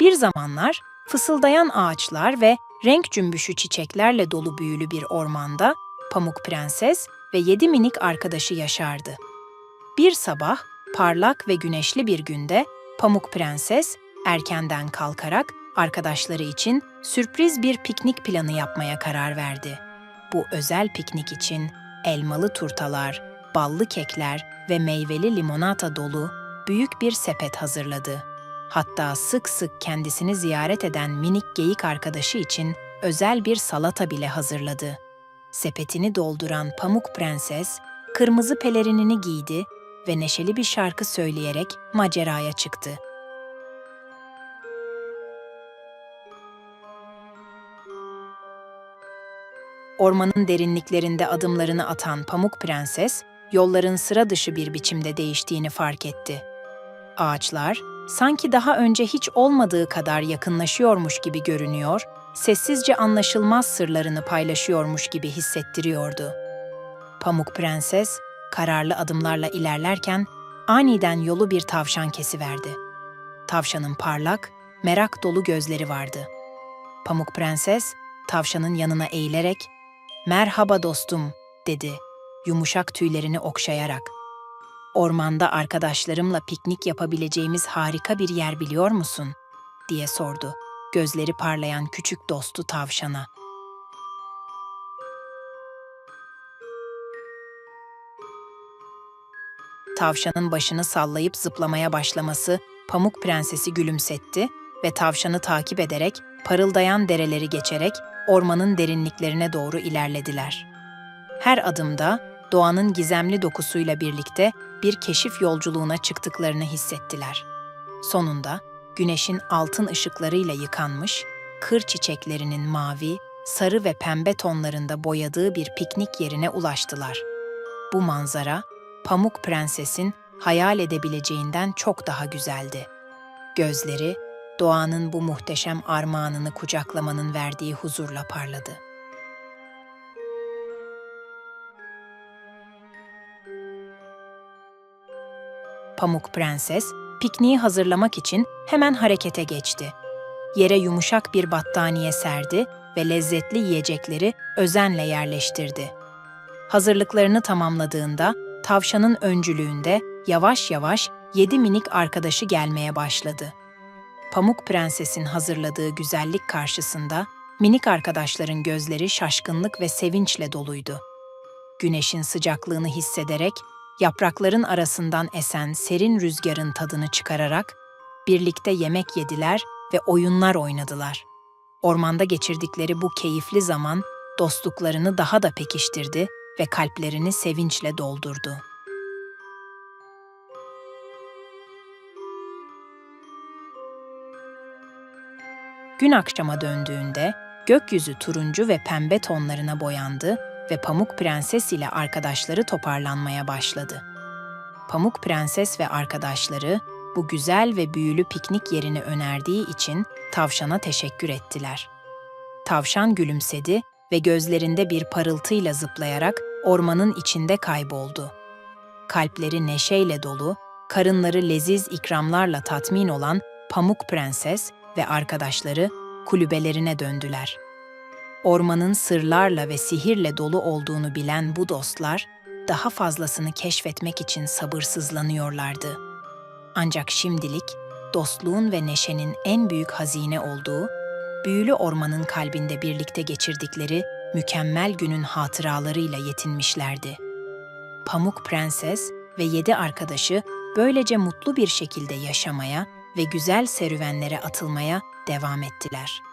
Bir zamanlar fısıldayan ağaçlar ve renk cümbüşü çiçeklerle dolu büyülü bir ormanda Pamuk Prenses ve yedi minik arkadaşı yaşardı. Bir sabah, parlak ve güneşli bir günde Pamuk Prenses erkenden kalkarak arkadaşları için sürpriz bir piknik planı yapmaya karar verdi. Bu özel piknik için elmalı turtalar, ballı kekler ve meyveli limonata dolu büyük bir sepet hazırladı. Hatta sık sık kendisini ziyaret eden minik geyik arkadaşı için özel bir salata bile hazırladı. Sepetini dolduran Pamuk Prenses, kırmızı pelerinini giydi ve neşeli bir şarkı söyleyerek maceraya çıktı. Ormanın derinliklerinde adımlarını atan Pamuk Prenses, yolların sıra dışı bir biçimde değiştiğini fark etti. Ağaçlar, sanki daha önce hiç olmadığı kadar yakınlaşıyormuş gibi görünüyor, sessizce anlaşılmaz sırlarını paylaşıyormuş gibi hissettiriyordu. Pamuk Prenses, kararlı adımlarla ilerlerken aniden yolu bir tavşan kesiverdi. Tavşanın parlak, merak dolu gözleri vardı. Pamuk Prenses, tavşanın yanına eğilerek, "Merhaba dostum," dedi, yumuşak tüylerini okşayarak. "Ormanda arkadaşlarımla piknik yapabileceğimiz harika bir yer biliyor musun?" diye sordu, gözleri parlayan küçük dostu tavşana. Tavşanın başını sallayıp zıplamaya başlaması Pamuk Prensesi gülümsetti ve tavşanı takip ederek parıldayan dereleri geçerek ormanın derinliklerine doğru ilerlediler. Her adımda doğanın gizemli dokusuyla birlikte bir keşif yolculuğuna çıktıklarını hissettiler. Sonunda güneşin altın ışıklarıyla yıkanmış, kır çiçeklerinin mavi, sarı ve pembe tonlarında boyadığı bir piknik yerine ulaştılar. Bu manzara Pamuk Prenses'in hayal edebileceğinden çok daha güzeldi. Gözleri, doğanın bu muhteşem armağanını kucaklamanın verdiği huzurla parladı. Pamuk Prenses, pikniği hazırlamak için hemen harekete geçti. Yere yumuşak bir battaniye serdi ve lezzetli yiyecekleri özenle yerleştirdi. Hazırlıklarını tamamladığında tavşanın öncülüğünde yavaş yavaş yedi minik arkadaşı gelmeye başladı. Pamuk Prenses'in hazırladığı güzellik karşısında minik arkadaşların gözleri şaşkınlık ve sevinçle doluydu. Güneşin sıcaklığını hissederek, yaprakların arasından esen serin rüzgarın tadını çıkararak birlikte yemek yediler ve oyunlar oynadılar. Ormanda geçirdikleri bu keyifli zaman dostluklarını daha da pekiştirdi ve kalplerini sevinçle doldurdu. Gün akşama döndüğünde gökyüzü turuncu ve pembe tonlarına boyandı ve Pamuk Prenses ile arkadaşları toparlanmaya başladı. Pamuk Prenses ve arkadaşları bu güzel ve büyülü piknik yerini önerdiği için tavşana teşekkür ettiler. Tavşan gülümsedi ve gözlerinde bir parıltıyla zıplayarak ormanın içinde kayboldu. Kalpleri neşeyle dolu, karınları leziz ikramlarla tatmin olan Pamuk Prenses ve arkadaşları kulübelerine döndüler. Ormanın sırlarla ve sihirle dolu olduğunu bilen bu dostlar, daha fazlasını keşfetmek için sabırsızlanıyorlardı. Ancak şimdilik dostluğun ve neşenin en büyük hazine olduğu, büyülü ormanın kalbinde birlikte geçirdikleri mükemmel günün hatıralarıyla yetinmişlerdi. Pamuk Prenses ve yedi arkadaşı böylece mutlu bir şekilde yaşamaya ve güzel serüvenlere atılmaya devam ettiler.